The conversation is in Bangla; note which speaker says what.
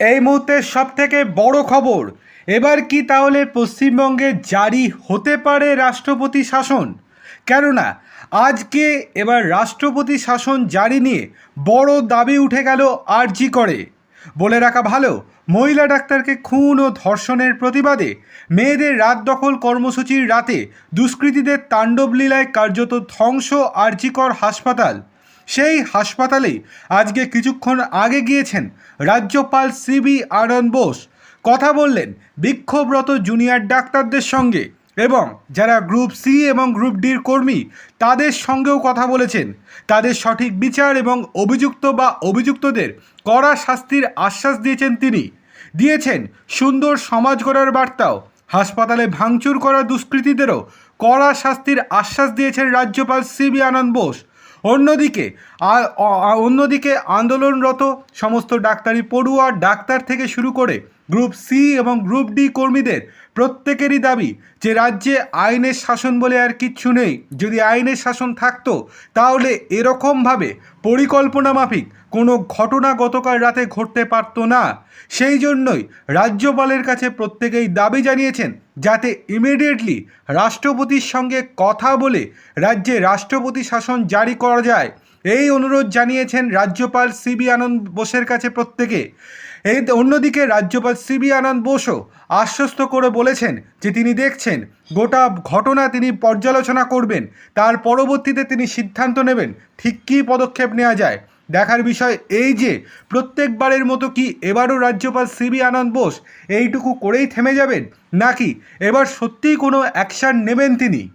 Speaker 1: এই মুহূর্তের সব থেকে বড় খবর, এবার কি তাহলে পশ্চিমবঙ্গে জারি হতে পারে রাষ্ট্রপতি শাসন? কেননা, আজকে এবার রাষ্ট্রপতি শাসন জারি নিয়ে বড় দাবি উঠে গেল আরজি করে। বলে রাখা ভালো, মহিলা ডাক্তারকে খুন ও ধর্ষণের প্রতিবাদে মেয়েদের রাত দখল কর্মসূচির রাতে দুষ্কৃতীদের তাণ্ডব লীলায় কার্যত ধ্বংস আরজিকর হাসপাতাল। সেই হাসপাতালেই আজকে কিছুক্ষণ আগে গিয়েছেন রাজ্যপাল সিবি আনন্দ বোস। কথা বললেন বিক্ষোভরত জুনিয়র ডাক্তারদের সঙ্গে এবং যারা গ্রুপ সি এবং গ্রুপ ডির কর্মী, তাদের সঙ্গেও কথা বলেছেন। তাদের সঠিক বিচার এবং অভিযুক্ত বা অভিযুক্তদের কড়া শাস্তির আশ্বাস দিয়েছেন তিনি। দিয়েছেন সুন্দর সমাজ গড়ার বার্তাও। হাসপাতালে ভাঙচুর করা দুষ্কৃতীদেরও কড়া শাস্তির আশ্বাস দিয়েছেন রাজ্যপাল সিবি আনন্দ বোস। অন্যদিকে, আ- আ- অন্যদিকে আন্দোলনরত সমস্ত ডাক্তারি পড়ুয়া ডাক্তার থেকে শুরু করে গ্রুপ সি এবং গ্রুপ ডি কর্মীদের প্রত্যেকেরই দাবি যে রাজ্যে আইনের শাসন বলে আর কিচ্ছু নেই। যদি আইনের শাসন থাকতো, তাহলে এরকমভাবে পরিকল্পনা মাফিক কোনো ঘটনা গতকাল রাতে ঘটতে পারতো না। সেই জন্যই রাজ্যপালের কাছে প্রত্যেকেই দাবি জানিয়েছেন যাতে ইমিডিয়েটলি রাষ্ট্রপতির সঙ্গে কথা বলে রাজ্যে রাষ্ট্রপতি শাসন জারি করা যায়। এই অনুরোধ জানিয়েছেন রাজ্যপাল সিবি আনন্দ বোসের কাছে প্রত্যেকে। এই অন্যদিকে রাজ্যপাল সিবি আনন্দ বোসও আশ্বস্ত করে বলেছেন যে তিনি দেখছেন গোটা ঘটনা তিনি পর্যালোচনা করবেন, তার পরবর্তীতে তিনি সিদ্ধান্ত নেবেন ঠিক কী পদক্ষেপ নেওয়া যায়। দেখার বিষয় এই যে, প্রত্যেকবারের মতো কি এবারও রাজ্যপাল সিবি আনন্দ বোস এইটুকু করেই থেমে যাবেন? নাকি এবার সত্যিই কোনো অ্যাকশান নেবেন তিনি?